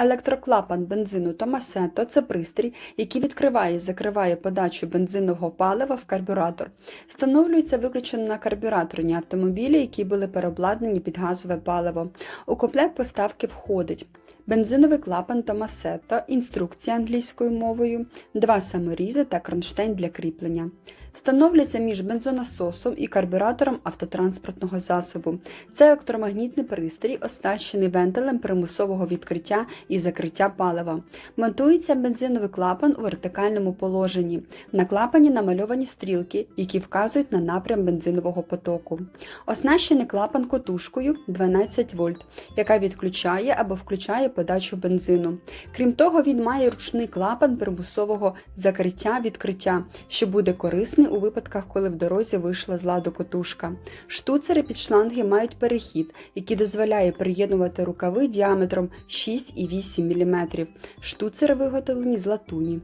Електроклапан бензину Томасето це пристрій, який відкриває і закриває подачу бензинового палива в карбюратор. Встановлюється виключно на карбюраторні автомобілі, які були переобладнані під газове паливо. У комплект поставки входить бензиновий клапан Томасето, інструкція англійською мовою, два саморізи та кронштейн для кріплення. Встановлюється між бензонасосом і карбюратором автотранспортного засобу. Це електромагнітний пристрій, оснащений вентилем примусового відкриття і закриття палива. Монтується бензиновий клапан у вертикальному положенні. На клапані намальовані стрілки, які вказують на напрям бензинового потоку. Оснащений клапан котушкою 12 вольт, яка відключає або включає подачу бензину. Крім того, він має ручний клапан примусового закриття-відкриття, що буде корисний у випадках, коли в дорозі вийшла з ладу котушка. Штуцери під шланги мають перехід, який дозволяє приєднувати рукави діаметром 6,8 мм. Штуцери виготовлені з латуні.